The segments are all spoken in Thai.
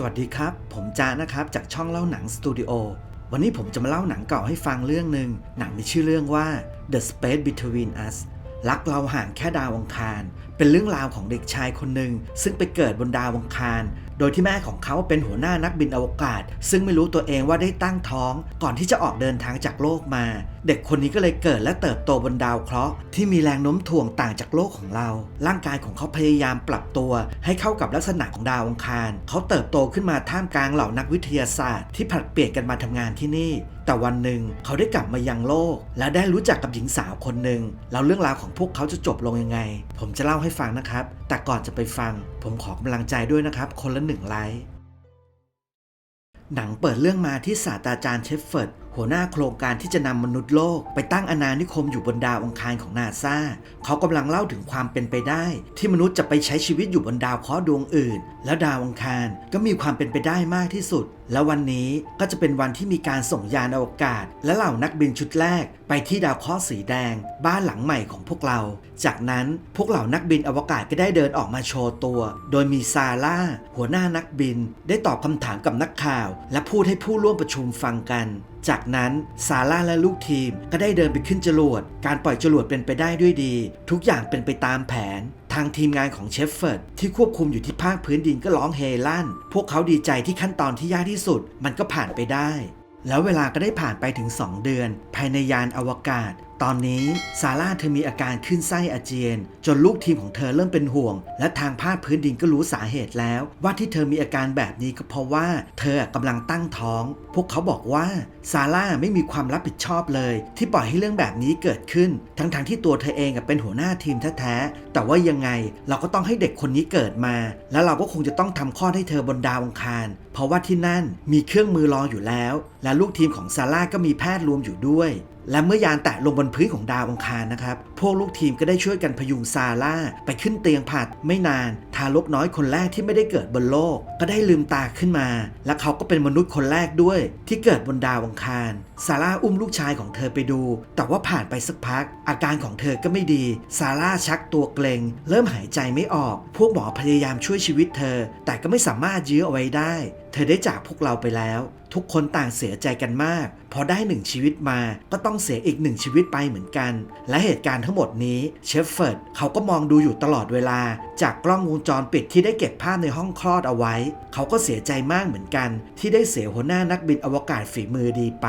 สวัสดีครับ ผมจานะครับ จากช่องเล่าหนังสตูดิโอ วันนี้ผมจะมาเล่าหนังเก่าให้ฟังเรื่องหนึ่ง หนังมีชื่อเรื่องว่า The Space Between Us รักเราห่างแค่ดาวอังคาร เป็นเรื่องราวของเด็กชายคนหนึ่งซึ่งไปเกิดบนดาวอังคาร โดยที่แม่ของเขาเป็นหัวหน้านักบินอวกาศ ซึ่งไม่รู้ตัวเองว่าได้ตั้งท้อง ก่อนที่จะออกเดินทางจากโลกมา เด็กคนนี้ก็เลยเกิดและเติบโตบนดาวเคราะห์ที่มีแรงโน้มถ่วงต่างจากโลกของเรา ร่างกายของเขาพยายามปรับตัว ให้เข้ากับลักษณะของดาวอังคาร เขาเติบโตขึ้นมาท่ามกลางเหล่านักวิทยาศาสตร์ ที่ผลัดเปลี่ยนกันมาทำงานที่นี่ แต่วันหนึ่งเขาได้กลับมายังโลก และได้รู้จักกับหญิงสาวคนหนึ่งแล้วเรื่องราวของพวกเขาจะจบลงยังไง ผมจะเล่าให้ฟังนะครับ แต่ก่อนจะไปฟัง ผมขอกำลังใจด้วยนะครับ คนละหนึ่งไลค์หนังเปิดเรื่องมาที่ศาสตราจารย์เชฟเฟิร์ดหัวหน้าโครงการที่จะนำมนุษย์โลก ไปตั้งอาณานิคมอยู่บนดาวอังคารของนาซาเขากำลังเล่าถึงความเป็นไปได้ ที่มนุษย์จะไปใช้ชีวิตอยู่บนดาวเคราะห์ดวงอื่น แล้วดาวอังคารก็มีความเป็นไปได้มากที่สุด และวันนี้ก็จะเป็นวันที่มีการส่งยานอวกาศ และเหล่านักบินชุดแรก ไปที่ดาวเคราะห์สีแดง บ้านหลังใหม่ของพวกเรา จากนั้นพวกเหล่านักบินอวกาศก็ได้เดินออกมาโชว์ตัว โดยมีซาร่าหัวหน้านักบิน ได้ตอบคำถามกับนักข่าว และพูดให้ผู้ร่วมประชุมฟังกันจากนั้นซาร่าและลูกทีมก็ได้เดินไปขึ้นจรวด การปล่อยจรวดเป็นไปได้ด้วยดี ทุกอย่างเป็นไปตามแผน ทางทีมงานของเชฟเฟิร์ดที่ควบคุมอยู่ที่ภาคพื้นดินก็ร้องเฮลั่น พวกเขาดีใจที่ขั้นตอนที่ยากที่สุด มันก็ผ่านไปได้ แล้วเวลาก็ได้ผ่านไปถึง 2 เดือน ภายในยานอวกาศ ตอนนี้ซาร่าเธอมีอาการขึ้นไส้อาเจียน จนลูกทีมของเธอเริ่มเป็นห่วง และทางภาคพื้นดินก็รู้สาเหตุแล้ว ว่าที่เธอมีอาการแบบนี้ก็เพราะว่า เธอกำลังตั้งท้อง พวกเขาบอกว่าซาร่าไม่มีความรับผิดชอบเลย ที่ปล่อยให้เรื่องแบบนี้เกิดขึ้น ทั้งๆทที่ตัวเธอเองเป็นหัวหน้าทีมแท้ๆแต่ว่ายังไงเราก็ต้องให้เด็กคนนี้เกิดมา แล้วเราก็คงจะต้องทำคลอให้เธอบนดาวอังคาร เพราะว่าที่นั่นมีเครื่องมือรออยู่แล้ว และลูกทีมของซาร่าก็มีแพทย์รวมอยู่ด้วย และเมื่อยานแตะลงบนพื้นของดาวอังคารนะครับ พวกลูกทีมก็ได้ช่วยกันพยุงซาร่าไปขึ้นเตียงผัดไม่นาน ทารกน้อยคนแรกที่ไม่ได้เกิดบนโลก ก็ได้ลืมตาขึ้นมา และเขาก็เป็นมนุษย์คนแรกด้วย ที่เกิดบนดาวอังคารซาร่าอุ้มลูกชายของเธอไปดู แต่ว่าผ่านไปสักพัก อาการของเธอก็ไม่ดีซาร่าชักตัวเกรงเริ่มหายใจไม่ออก พวกหมอพยายามช่วยชีวิตเธอ แต่ก็ไม่สามารถยื้อเอาไว้ได้ เธอได้จากพวกเราไปแล้ว ทุกคนต่างเสียใจกันมาก พอได้หนึ่งชีวิตมาก็ต้องเสียอีกหนึ่งชีวิตไปเหมือนกัน และเหตุการณ์ทั้งหมดนี้เชฟเฟิร์ดเขาก็มองดูอยู่ตลอดเวลา จากกล้องวงจรปิดที่ได้เก็บภาพในห้องคลอดเอาไว้ เขาก็เสียใจมากเหมือนกัน ที่ได้เสียหัวหน้านักบินอวกาศฝีมือดีไป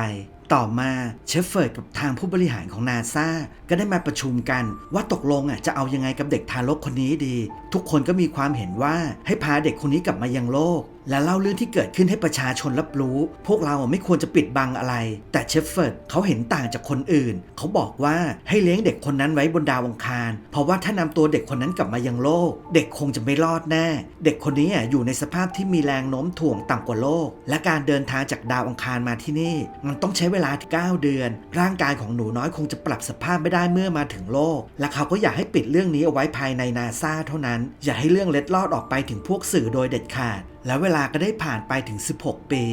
ต่อมาเชฟเฟิร์ดกับทางผู้บริหารของนาซาก็ได้มาประชุมกัน ว่าตกลงอะจะเอายังไงกับเด็กทารกคนนี้ดี ทุกคนก็มีความเห็นว่าให้พาเด็กคนนี้กลับมายังโลก และเล่าเรื่องที่เกิดขึ้นให้ประชาชนรับรู้ พวกเราไม่ควรจะปิดบังอะไร แต่เชฟเฟิร์ดเขาเห็นต่างจากคนอื่น เขาบอกว่าให้เลี้ยงเด็กคนนั้นไว้บนดาวอังคาร เพราะว่าถ้านำตัวเด็กคนนั้นกลับมายังโลก เด็กคงจะไม่รอดแน่ เด็กคนนี้อะอยู่ในสภาพที่มีแรงโน้มถ่วงต่ำกว่าโลก และการเดินทางจากดาวอังคารมาที่นี่ มันต้องใช้เวลา 9 เดือน ร่างกายของหนูน้อยคงจะปรับสภาพไม่ได้เมื่อมาถึงโลก และเขาก็อยากให้ปิดเรื่องนี้เอาไว้ภายในนาซาเท่านั้น อย่าให้เรื่องเล็ดลอดออกไปถึงพวกสื่อโดยเด็ดขาด แล้วเวลาก็ได้ผ่านไปถึง 16 ปี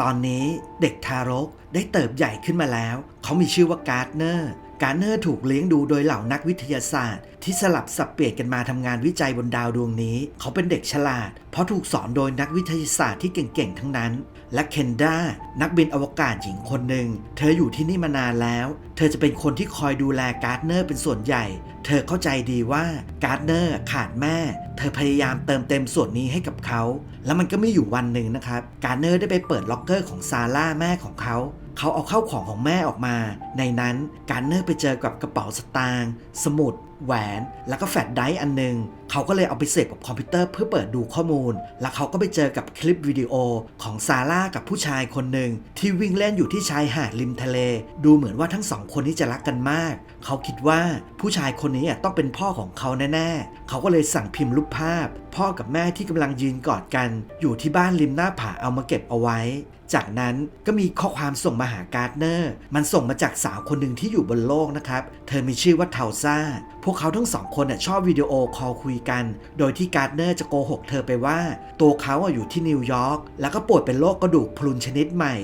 ตอนนี้เด็กทารกได้เติบใหญ่ขึ้นมาแล้ว เขามีชื่อว่าการ์ดเนอร์การ์เนอร์ถูกเลี้ยงดูโดยเหล่านักวิทยาศาสตร์ ที่สลับสับเปลี่ยนกันมาทำงานวิจัยบนดาวดวงนี้ เขาเป็นเด็กฉลาด เพราะถูกสอนโดยนักวิทยาศาสตร์ที่เก่งๆ ทั้งนั้น และเคนดานักบินอวกาศหญิงคนหนึ่ง เธออยู่ที่นี่มานานแล้ว เธอจะเป็นคนที่คอยดูแลการ์ดเนอร์เป็นส่วนใหญ่ เธอเข้าใจดีว่าการ์ดเนอร์ขาดแม่ เธอพยายามเติมเต็มส่วนนี้ให้กับเขา แล้วมันก็ไม่อยู่วันหนึ่งนะครับ การ์ดเนอร์ได้ไปเปิดล็อกเกอร์ของซาร่าแม่ของเขาเขาเอาเข้าของของแม่ออกมา ในนั้นการเนอร์ไปเจอกับกระเป๋าสตางค์ สมุด แหวน แล้วก็แฟลชไดร์อันหนึ่งเขาก็เลยเอาไปเสพกับคอมพิวเตอร์เพื่อเปิดดูข้อมูล แล้วเขาก็ไปเจอกับคลิปวิดีโอของซาร่ากับผู้ชายคนหนึ่งที่วิ่งเล่นอยู่ที่ชายหาดริมทะเล ดูเหมือนว่าทั้งสองคนนี้จะรักกันมาก เขาคิดว่าผู้ชายคนนี้ต้องเป็นพ่อของเขาแน่ๆ เขาก็เลยสั่งพิมพ์รูปภาพ พ่อกับแม่ที่กำลังยืนกอดกัน อยู่ที่บ้านริมหน้าผาเอามาเก็บเอาไว้ จากนั้นก็มีข้อความส่งมาหาการ์ดเนอร์ มันส่งมาจากสาวคนหนึ่งที่อยู่บนโลกนะครับ เธอมีชื่อว่าเทาซ่า พวกเขาทั้งสองคนชอบวิดีโอคอลคุยกัน โดยที่การ์ดเนอร์จะโกหกเธอไปว่า ตัวเขาอะอยู่ที่นิวยอร์กแล้วก็ป่วยเป็นโรคกระดูกพรุนชนิดใหม่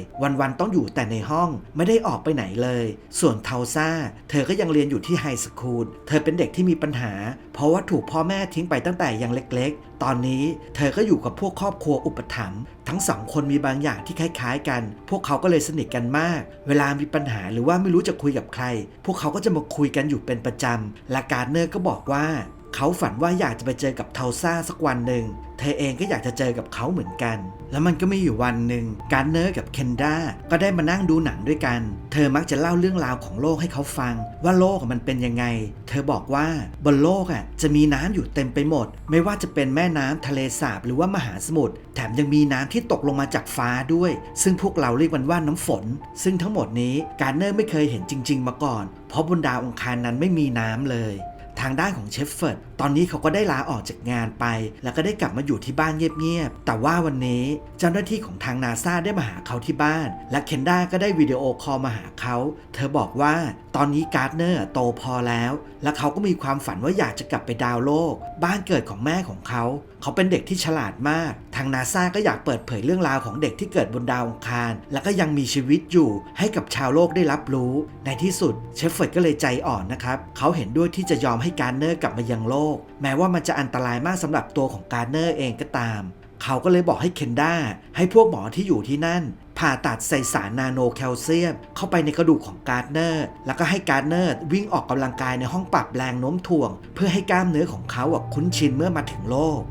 วันๆต้องอยู่แต่ในห้องไม่ได้ออกไปไหนเลย ส่วนเทาซ่า เธอก็ยังเรียนอยู่ที่ไฮสคูลเธอเป็นเด็กที่มีปัญหา เพราะว่าถูกพ่อแม่ทิ้งไปตั้งแต่ยังเล็กๆ ตอนนี้เธอก็อยู่กับพวกครอบครัวอุปถัมภ์ทั้งสองคนมีบางอย่างที่คล้ายๆกัน พวกเขาก็เลยสนิทกันมาก เวลามีปัญหาหรือว่าไม่รู้จะคุยกับใคร พวกเขาก็จะมาคุยกันอยู่เป็นประจำและการเนอร์ก็บอกว่า เขาฝันว่าอยากจะไปเจอกับเทาซ่าสักวันหนึ่ง เธอเองก็อยากจะเจอกับเขาเหมือนกัน แล้วมันก็มีอยู่วันหนึ่งการเนอร์กับเคนดาก็ได้มานั่งดูหนังด้วยกัน เธอมักจะเล่าเรื่องราวของโลกให้เขาฟัง ว่าโลกมันเป็นยังไง เธอบอกว่าบนโลกอะจะมีน้ำอยู่เต็มไปหมด ไม่ว่าจะเป็นแม่น้ำทะเลสาบหรือว่ามหาสมุทร แถมยังมีน้ำที่ตกลงมาจากฟ้าด้วย ซึ่งพวกเราเรียกมันว่าน้ำฝน ซึ่งทั้งหมดนี้การเนอร์ไม่เคยเห็นจริง ๆ มาก่อน เพราะบนดาวองคารนั้นไม่มีน้ำเลย ทางด้านของเชฟเฟิร์ด ตอนนี้เขาก็ได้ลาออกจากงานไป แล้วก็ได้กลับมาอยู่ที่บ้านเงียบๆ แต่ว่าวันนี้เจ้าหน้าที่ของทางนาซาได้มาหาเขาที่บ้าน และเคนด้าก็ได้วิดีโอคอลมาหาเขา เธอบอกว่าตอนนี้การ์ดเนอร์โตพอแล้ว และเขาก็มีความฝันว่าอยากจะกลับไปดาวโลก บ้านเกิดของแม่ของเขา เขาเป็นเด็กที่ฉลาดมาก ทางนาซาก็อยากเปิดเผยเรื่องราวของเด็กที่เกิดบนดาวอังคาร และก็ยังมีชีวิตอยู่ให้กับชาวโลกได้รับรู้ ในที่สุดเชฟเฟิร์ดก็เลยใจอ่อนนะครับ เขาเห็นด้วยที่จะยอมให้การ์เนอร์กลับมายังโลกแม้ว่ามันจะอันตรายมากสำหรับตัวของการเนอร์เองก็ตาม เขาก็เลยบอกให้เคนด้าให้พวกหมอที่อยู่ที่นั่น ผ่าตัดใส่สารนาโนแคลเซียม เข้าไปในกระดูกของการ์เนอร์ แล้วก็ให้การ์เนอร์วิ่งออกกำลังกายในห้องปรับแรงโน้มถ่วง เพื่อให้กล้ามเนื้อของเขาคุ้นชินเมื่อมาถึงโลก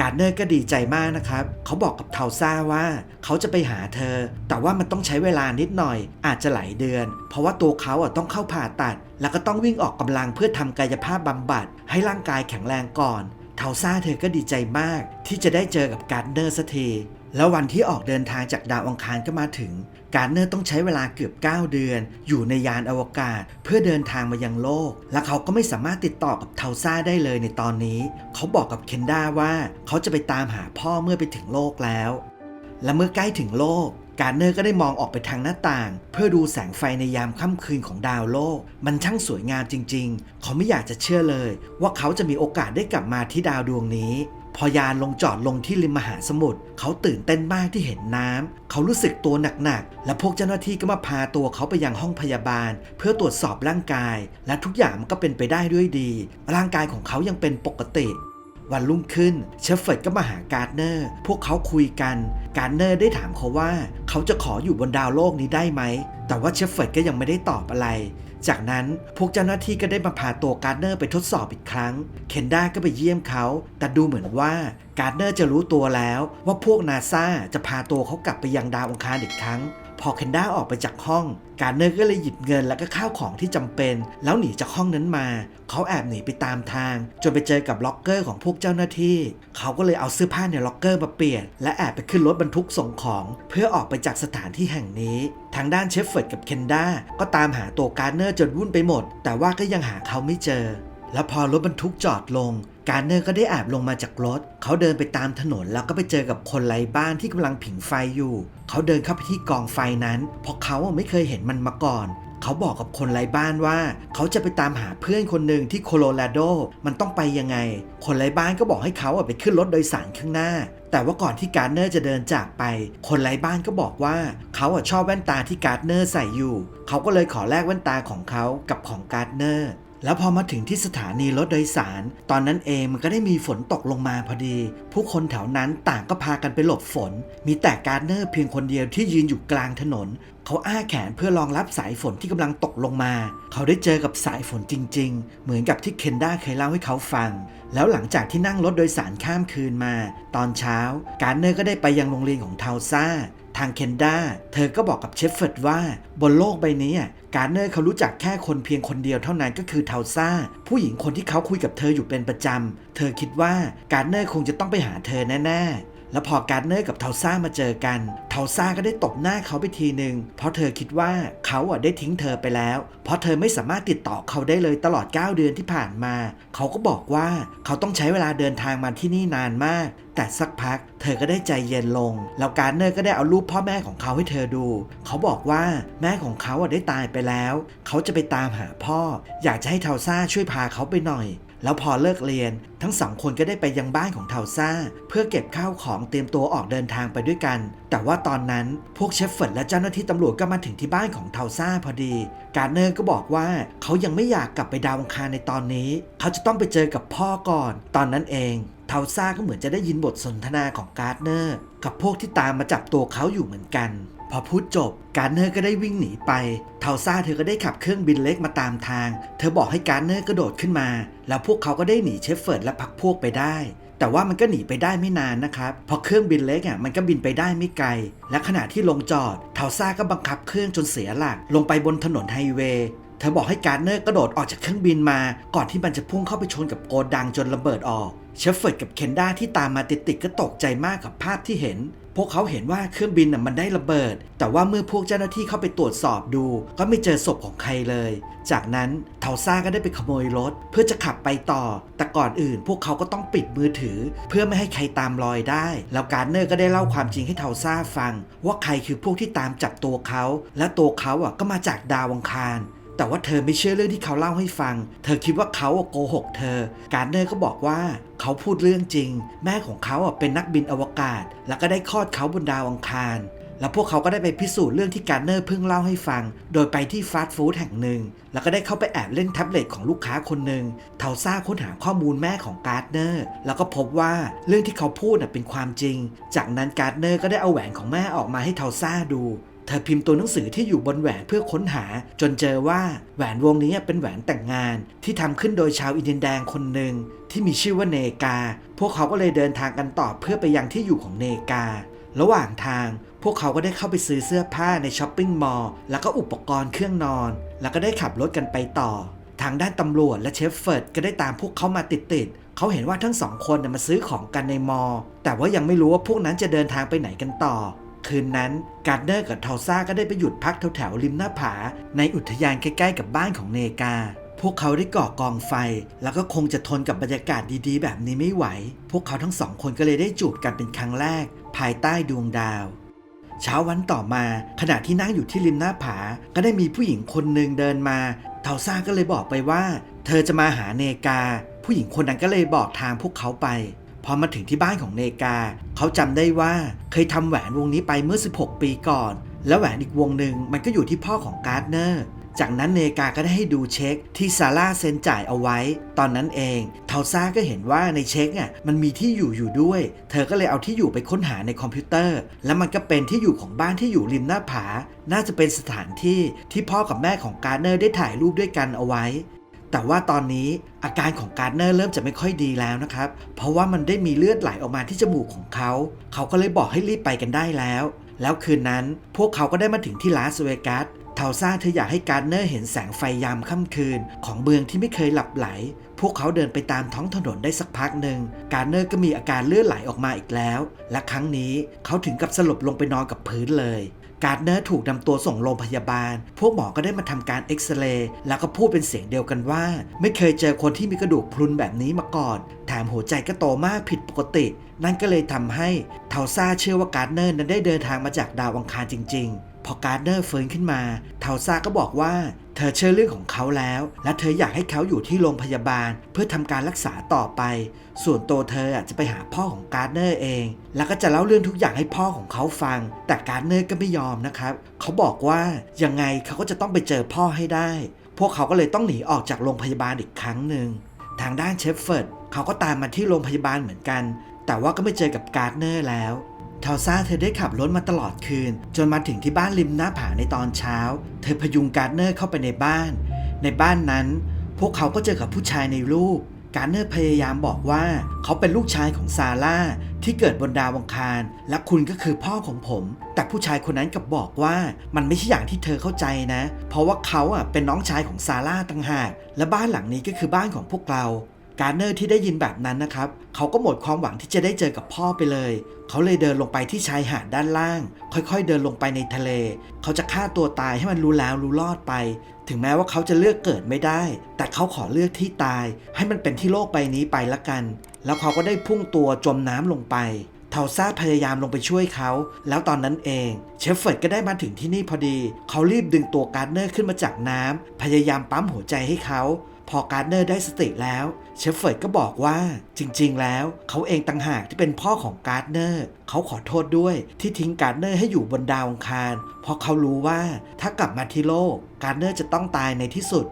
การเนอร์ก็ดีใจมากนะครับ เขาบอกกับเทาซ่าว่าเขาจะไปหาเธอ แต่ว่ามันต้องใช้เวลานิดหน่อย อาจจะหลายเดือน เพราะว่าตัวเขาอะต้องเข้าผ่าตัด แล้วก็ต้องวิ่งออกกำลังเพื่อทำกายภาพบำบัด ให้ร่างกายแข็งแรงก่อน เทาซ่าเธอก็ดีใจมาก ที่จะได้เจอกับการเนอร์สักทีแล้ววันที่ออกเดินทางจากดาวอังคารก็มาถึง การ์เนอร์ต้องใช้เวลาเกือบ 9 เดือน อยู่ในยานอวกาศ เพื่อเดินทางมายังโลก และเขาก็ไม่สามารถติดต่อกับเทาซ่าได้เลยในตอนนี้ เขาบอกกับเคนด้าว่าเขาจะไปตามหาพ่อเมื่อไปถึงโลกแล้ว และเมื่อใกล้ถึงโลกการเนอร์ก็ได้มองออกไปทางหน้าต่าง เพื่อดูแสงไฟในยามค่ำคืนของดาวโลก มันช่างสวยงามจริง ๆ เขาไม่อยากจะเชื่อเลย ว่าเขาจะมีโอกาสได้กลับมาที่ดาวดวงนี้ พอยานลงจอดลงที่ริมมหาสมุทรเขาตื่นเต้นมากที่เห็นน้ำเขารู้สึกตัวหนักๆ และพวกเจ้าหน้าที่ก็มาพาตัวเขาไปยังห้องพยาบาล เพื่อตรวจสอบร่างกาย และทุกอย่างมันก็เป็นไปได้ด้วยดี ร่างกายของเขายังเป็นปกติวันรุ่งขึ้นเชฟเฟิร์ดก็มาหาการ์เนอร์ พวกเขาคุยกัน การ์เนอร์ได้ถามเขาว่า เขาจะขออยู่บนดาวโลกนี้ได้ไหม แต่ว่าเชฟเฟิร์ดก็ยังไม่ได้ตอบอะไร จากนั้นพวกเจ้าหน้าที่ก็ได้มาพาตัวการ์เนอร์ไปทดสอบอีกครั้ง เคนด้าก็ไปเยี่ยมเขา แต่ดูเหมือนว่าการ์เนอร์จะรู้ตัวแล้ว ว่าพวกนาซาจะพาตัวเขากลับไปยังดาวอังคารอีกครั้ง พอเคนด้าออกไปจากห้อง การเนอร์ก็เลยหยิบเงินและก็ข้าวของที่จำเป็น แล้วหนีจากห้องนั้นมา เขาแอบหนีไปตามทาง จนไปเจอกับล็อกเกอร์ของพวกเจ้าหน้าที่ เขาก็เลยเอาเสื้อผ้าในล็อกเกอร์มาเปลี่ยน และแอบไปขึ้นรถบรรทุกส่งของ เพื่อออกไปจากสถานที่แห่งนี้ ทางด้านเชฟเฟิร์ดกับเคนด้าก็ตามหาตัวการเนอร์จนวุ่นไปหมด แต่ว่าก็ยังหาเขาไม่เจอ แล้วพอรถบรรทุกจอดลง การเนอร์ก็ได้แอบลงมาจากรถ เขาเดินไปตามถนนแล้วก็ไปเจอกับคนไร้บ้านที่กำลังผิงไฟอยู่ เขาเดินเข้าไปที่กองไฟนั้น เพราะเขาไม่เคยเห็นมันมาก่อน เขาบอกกับคนไร้บ้านว่า เขาจะไปตามหาเพื่อนคนหนึ่งที่โคโลราโด มันต้องไปยังไง คนไร้บ้านก็บอกให้เขาไปขึ้นรถโดยสารข้างหน้า แต่ว่าก่อนที่การ์เนอร์จะเดินจากไป คนไร้บ้านก็บอกว่า เขาอะชอบแว่นตาที่การ์เนอร์ใส่อยู่ เขาก็เลยขอแลกแว่นตาของเขากับของการ์เนอร์ แล้วพอมาถึงที่สถานีรถโดยสาร ตอนนั้นเองมันก็ได้มีฝนตกลงมาพอดี ผู้คนแถวนั้นต่างก็พากันไปหลบฝน มีแต่การ์เนอร์เพียงคนเดียวที่ยืนอยู่กลางถนน เขาอ้าแขนเพื่อรองรับสายฝนที่กำลังตกลงมา เขาได้เจอกับสายฝนจริง ๆ เหมือนกับที่เคนด้าเคยเล่าให้เขาฟัง แล้วหลังจากที่นั่งรถโดยสารข้ามคืนมา ตอนเช้า การ์เนอร์ก็ได้ไปยังโรงเรียนของเทาซ่า ทางเคนด้าเธอก็บอกกับเชฟเฟิร์ดว่า บนโลกใบนี้การเนอร์เขารู้จักแค่คนเพียงคนเดียวเท่านั้นก็คือเทาซ่า ผู้หญิงคนที่เขาคุยกับเธออยู่เป็นประจำ เธอคิดว่าการเนอร์คงจะต้องไปหาเธอแน่ๆ แล้วพอการเนอร์กับเทาซ่ามาเจอกัน เทาซ่าก็ได้ตบหน้าเขาไปทีหนึ่งเพราะเธอคิดว่าเขาอะได้ทิ้งเธอไปแล้ว เพราะเธอไม่สามารถติดต่อเขาได้เลยตลอด 9 เดือนที่ผ่านมา เขาก็บอกว่าเขาต้องใช้เวลาเดินทางมาที่นี่นานมาก แต่สักพัก เธอก็ได้ใจเย็นลง แล้วการเนอร์ก็ได้เอารูปพ่อแม่ของเขาให้เธอดู เขาบอกว่าแม่ของเขาอะได้ตายไปแล้ว เขาจะไปตามหาพ่อ อยากจะให้เทาซ่าช่วยพาเขาไปหน่อย แล้วพอเลิกเรียน ทั้งสองคนก็ได้ไปยังบ้านของเทาซ่า เพื่อเก็บข้าวของเตรียมตัวออกเดินทางไปด้วยกัน แต่ว่าตอนนั้นพวกเชฟเฟิร์ดและเจ้าหน้าที่ตำรวจก็มาถึงที่บ้านของเทาซ่าพอดี การเนอร์ก็บอกว่าเขายังไม่อยากกลับไปดาวอังคารในตอนนี้ เขาจะต้องไปเจอกับพ่อก่อน ตอนนั้นเองเทาซ่าก็เหมือนจะได้ยินบทสนทนาของการ์ดเนอร์ กับพวกที่ตามมาจับตัวเขาอยู่เหมือนกัน พอพูดจบ การ์เนอร์ก็ได้วิ่งหนีไป เทาซ่าเธอก็ได้ขับเครื่องบินเล็กมาตามทาง เธอบอกให้การ์เนอร์กระโดดขึ้นมา แล้วพวกเขาก็ได้หนีเชฟเฟิร์ดและพักพวกไปได้ แต่ว่ามันก็หนีไปได้ไม่นานนะครับเพราะเครื่องบินเล็กอะมันก็บินไปได้ไม่ไกล และขณะที่ลงจอด เทาซ่าก็บังคับเครื่องจนเสียหลัก ลงไปบนถนนไฮเวย์เธอบอกให้การ์เนอร์กระโดดออกจากเครื่องบินมา ก่อนที่มันจะพุ่งเข้าไปชนกับโกดังจนระเบิดออก เชฟเฟิร์ดกับเคนด้าที่ตามมาติดๆก็ตกใจมากกับภาพที่เห็น พวกเขาเห็นว่าเครื่องบินน่ะมันได้ระเบิด แต่ว่าเมื่อพวกเจ้าหน้าที่เข้าไปตรวจสอบดู ก็ไม่เจอศพของใครเลย จากนั้นเทาซ่าก็ได้ไปขโมยรถ เพื่อจะขับไปต่อ แต่ก่อนอื่น พวกเขาก็ต้องปิดมือถือ เพื่อไม่ให้ใครตามรอยได้ แล้วการเนอร์ก็ได้เล่าความจริงให้เทาซ่าฟัง ว่าใครคือพวกที่ตามจับตัวเขา และตัวเขาอะก็มาจากดาวอังคาร แต่ว่าเธอไม่เชื่อเรื่องที่เขาเล่าให้ฟัง เธอคิดว่าเขาโกหกเธอ การเนอร์ก็บอกว่าเขาพูดเรื่องจริง แม่ของเขาเป็นนักบินอวกาศ แล้วก็ได้คลอดเขาบนดาวอังคาร แล้วพวกเขาก็ได้ไปพิสูจน์เรื่องที่การเนอร์เพิ่งเล่าให้ฟัง โดยไปที่ฟาสต์ฟู้ดแห่งหนึ่ง แล้วก็ได้เข้าไปแอบเล่นแท็บเล็ตของลูกค้าคนหนึ่งเทาซ่าค้นหาข้อมูลแม่ของการ์เนอร์ แล้วก็พบว่าเรื่องที่เขาพูดเป็นความจริง จากนั้นการ์เนอร์ก็ได้เอาแหวนของแม่ออกมาให้เทาซ่าดู เธอพิมพ์ตัวหนังสือที่อยู่บนแหวนเพื่อค้นหา จนเจอว่าแหวนวงนี้เป็นแหวนแต่งงาน ที่ทำขึ้นโดยชาวอินเดียนแดงคนหนึ่งที่มีชื่อว่าเนกา พวกเขาก็เลยเดินทางกันต่อเพื่อไปยังที่อยู่ของเนกา ระหว่างทางพวกเขาก็ได้เข้าไปซื้อเสื้อผ้าในช้อปปิ้งมอลล์แล้วก็อุปกรณ์เครื่องนอน แล้วก็ได้ขับรถกันไปต่อ ทางด้านตำรวจและเชฟเฟิร์ดก็ได้ตามพวกเขามาติดๆเขาเห็นว่าทั้งสองคนมาซื้อของกันในมอลล์แต่ว่ายังไม่รู้ว่าพวกนั้นจะเดินทางไปไหนกันต่อ คืนนั้นการ์เนอร์กับทาซ่าก็ได้ไปหยุดพักแถวๆริมหน้าผา ในอุทยานใกล้ๆกับบ้านของเนกา พวกเขาได้ก่อกองไฟ แล้วก็คงจะทนกับบรรยากาศดีๆ แบบนี้ไม่ไหว พวกเขาทั้งสองคนก็เลยได้จูบกันเป็นครั้งแรก ภายใต้ดวงดาวเช้าวันต่อมาขณะที่นั่งอยู่ที่ริมหน้าผา ก็ได้มีผู้หญิงคนหนึ่งเดินมาเทาซ่าก็เลยบอกไปว่า เธอจะมาหาเนกา ผู้หญิงคนนั้นก็เลยบอกทางพวกเขาไป พอมาถึงที่บ้านของเนกา เขาจำได้ว่าเคยทำแหวนวงนี้ไปเมื่อ 16 ปีก่อน แล้วแหวนอีกวงหนึ่งมันก็อยู่ที่พ่อของการ์ดเนอร์ จากนั้นเนกาก็ได้ให้ดูเช็คที่ซาร่าเซ็นจ่ายเอาไว้ ตอนนั้นเองเทาซ่าก็เห็นว่าในเช็คอะมันมีที่อยู่อยู่ด้วย เธอก็เลยเอาที่อยู่ไปค้นหาในคอมพิวเตอร์ แล้วมันก็เป็นที่อยู่ของบ้านที่อยู่ริมหน้าผา น่าจะเป็นสถานที่ที่พ่อกับแม่ของการ์เนอร์ได้ถ่ายรูปด้วยกันเอาไว้ แต่ว่าตอนนี้อาการของการ์เนอร์เริ่มจะไม่ค่อยดีแล้วนะครับ เพราะว่ามันได้มีเลือดไหลออกมาที่จมูกของเขา เขาก็เลยบอกให้รีบไปกันได้แล้ว แล้วคืนนั้นพวกเขาก็ได้มาถึงที่ลาสเวกัสเทาซ่าเธออยากให้การ์เนอร์เห็นแสงไฟยามค่ำคืน ของเมืองที่ไม่เคยหลับไหล พวกเขาเดินไปตามท้องถนนได้สักพักหนึ่ง การ์เนอร์ก็มีอาการเลือดไหลออกมาอีกแล้ว และครั้งนี้เขาถึงกับสลบลงไปนอนกับพื้นเลย การ์เนอร์ถูกนำตัวส่งโรงพยาบาล พวกหมอก็ได้มาทำการเอ็กซเรย์แล้วก็พูดเป็นเสียงเดียวกันว่า ไม่เคยเจอคนที่มีกระดูกพรุนแบบนี้มาก่อนแถมหัวใจก็โตมากผิดปกติ นั่นก็เลยทำให้เทาซ่าเชื่อว่าการ์เนอร์นั้นได้เดินทางมาจากดาวอังคารจริง ๆ พอการ์เนอร์ฟื้นขึ้นมา เทาซ่าก็บอกว่า เธอเชื่อเรื่องของเขาแล้ว และเธออยากให้เขาอยู่ที่โรงพยาบาล เพื่อทำการรักษาต่อไป ส่วนตัวเธอจะไปหาพ่อของการ์เนอร์เอง แล้วก็จะเล่าเรื่องทุกอย่างให้พ่อของเขาฟัง แต่การ์เนอร์ก็ไม่ยอมนะครับ เขาบอกว่ายังไงเขาก็จะต้องไปเจอพ่อให้ได้ พวกเขาก็เลยต้องหนีออกจากโรงพยาบาลอีกครั้งหนึ่งทางด้านเชฟเฟิร์ดเขาก็ตามมาที่โรงพยาบาลเหมือนกัน แต่ว่าก็ไม่เจอกับการ์เนอร์แล้ว ทาซ่าเธอได้ขับรถมาตลอดคืน จนมาถึงที่บ้านริมหน้าผาในตอนเช้า เธอพยุงการ์เนอร์เข้าไปในบ้าน ในบ้านนั้น พวกเขาก็เจอกับผู้ชายในรูป การ์เนอร์พยายามบอกว่า เขาเป็นลูกชายของซาร่าที่เกิดบนดาวังคาร และคุณก็คือพ่อของผม แต่ผู้ชายคนนั้นกลับบอกว่ามันไม่ใช่อย่างที่เธอเข้าใจนะ เพราะว่าเขาอะเป็นน้องชายของซาร่าต่างหากและบ้านหลังนี้ก็คือบ้านของพวกเรา การเนอร์ที่ได้ยินแบบนั้นนะครับ เขาก็หมดความหวังที่จะได้เจอกับพ่อไปเลย เขาเลยเดินลงไปที่ชายหาดด้านล่าง ค่อยๆ เดินลงไปในทะเล เขาจะฆ่าตัวตายให้มันรู้แล้วรู้รอดไป ถึงแม้ว่าเขาจะเลือกเกิดไม่ได้ แต่เขาขอเลือกที่ตาย ให้มันเป็นที่โลกใบนี้ไปละกัน แล้วเขาก็ได้พุ่งตัวจมน้ำลงไปเทาซ่าพยายามลงไปช่วยเขา แล้วตอนนั้นเองเชฟเฟิร์ดก็ได้มาถึงที่นี่พอดี เขารีบดึงตัวการ์เนอร์ขึ้นมาจากน้ำพยายามปั๊มหัวใจให้เขา พอการ์เนอร์ได้สติแล้วเชฟเฟิร์ดก็บอกว่าจริงๆ แล้วเขาเองต่างหากที่เป็นพ่อของการ์เนอร์เขาขอโทษด้วยที่ทิ้งการ์เนอร์ให้อยู่บนดาวอังคาร เพราะเขารู้ว่าถ้ากลับมาที่โลกการ์เนอร์จะต้องตายในที่สุด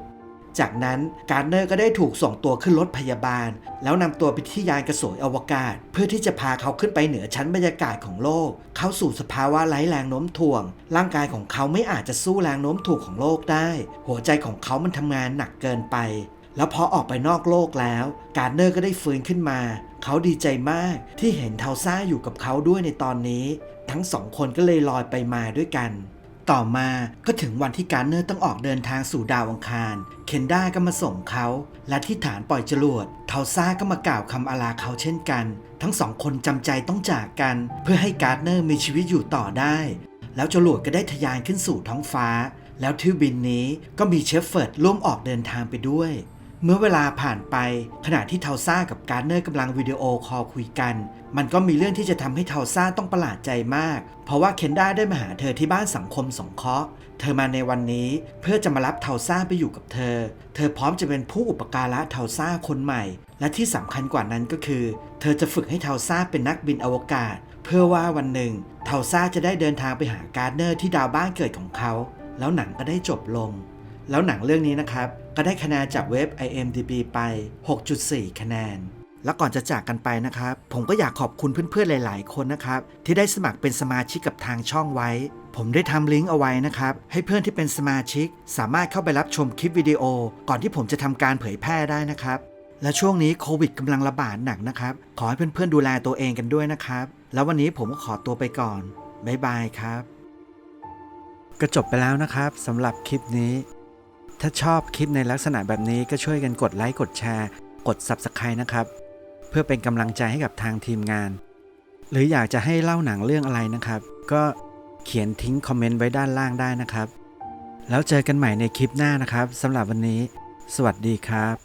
จากนั้นการ์เนอร์ก็ได้ถูกส่งตัวขึ้นรถพยาบาล แล้วนำตัวไปที่ยานกระสวยอวกาศ เพื่อที่จะพาเขาขึ้นไปเหนือชั้นบรรยากาศของโลก เข้าสู่สภาวะไร้แรงโน้มถ่วง ร่างกายของเขาไม่อาจจะสู้แรงโน้มถ่วงของโลกได้ หัวใจของเขามันทำงานหนักเกินไป แล้วพอออกไปนอกโลกแล้ว การ์เนอร์ก็ได้ฟื้นขึ้นมา เขาดีใจมากที่เห็นเทาซ่าอยู่กับเขาด้วยในตอนนี้ ทั้งสองคนก็เลยลอยไปมาด้วยกัน ต่อมาก็ถึงวันที่การเนอร์ต้องออกเดินทางสู่ดาวอังคาร เคนด้าก็มาส่งเขา และที่ฐานปล่อยจรวด เทาซ่าก็มากล่าวคำอาลาเขาเช่นกัน ทั้งสองคนจำใจต้องจากกัน เพื่อให้การ์เนอร์มีชีวิตอยู่ต่อได้ แล้วจรวดก็ได้ทะยานขึ้นสู่ท้องฟ้า แล้วเที่ยวบินนี้ก็มีเชฟเฟิร์ดร่วมออกเดินทางไปด้วย เมื่อเวลาผ่านไป ขณะที่เทาซ่ากับการ์เนอร์กำลังวิดีโอคอลคุยกัน มันก็มีเรื่องที่จะทำให้เทาซ่าต้องประหลาดใจมาก เพราะว่าเคนด้าได้มาหาเธอที่บ้านสังคมสงเคราะห์ เธอมาในวันนี้เพื่อจะมารับเทาซ่าไปอยู่กับเธอ เธอพร้อมจะเป็นผู้อุปการะเทาซ่าคนใหม่ และที่สำคัญกว่านั้นก็คือ เธอจะฝึกให้เทาซ่าเป็นนักบินอวกาศ เพื่อว่าวันหนึ่ง เทาซ่าจะได้เดินทางไปหาการ์เนอร์ที่ดาวบ้านเกิดของเขา แล้วหนังก็ได้จบลง แล้วหนังเรื่องนี้นะครับ ก็ได้คะแนนจากเว็บ IMDb ไป 6.4 คะแนน แล้วก่อนจะจากกันไปนะครับ ผมก็อยากขอบคุณเพื่อนๆหลาย ๆ คนนะครับ ที่ได้สมัครเป็นสมาชิกกับทางช่องไว้ ผมได้ทำลิงก์เอาไว้นะครับ ให้เพื่อนที่เป็นสมาชิก สามารถเข้าไปรับชมคลิปวิดีโอ ก่อนที่ผมจะทำการเผยแพร่ได้นะครับ และช่วงนี้โควิดกำลังระบาดหนักนะครับ ขอให้เพื่อนๆดูแลตัวเองกันด้วยนะครับ แล้ววันนี้ผมก็ขอตัวไปก่อนบ๊ายบายครับก็จบไปแล้วนะครับสำหรับคลิปนี้ ถ้าชอบคลิปในลักษณะแบบนี้ก็ช่วยกันกดไลค์กดแชร์ กด Subscribe นะครับ เพื่อเป็นกำลังใจให้กับทางทีมงาน หรืออยากจะให้เล่าหนังเรื่องอะไรนะครับ ก็เขียนทิ้งคอมเมนต์ไว้ด้านล่างได้นะครับ แล้วเจอกันใหม่ในคลิปหน้านะครับสำหรับวันนี้ สวัสดีครับ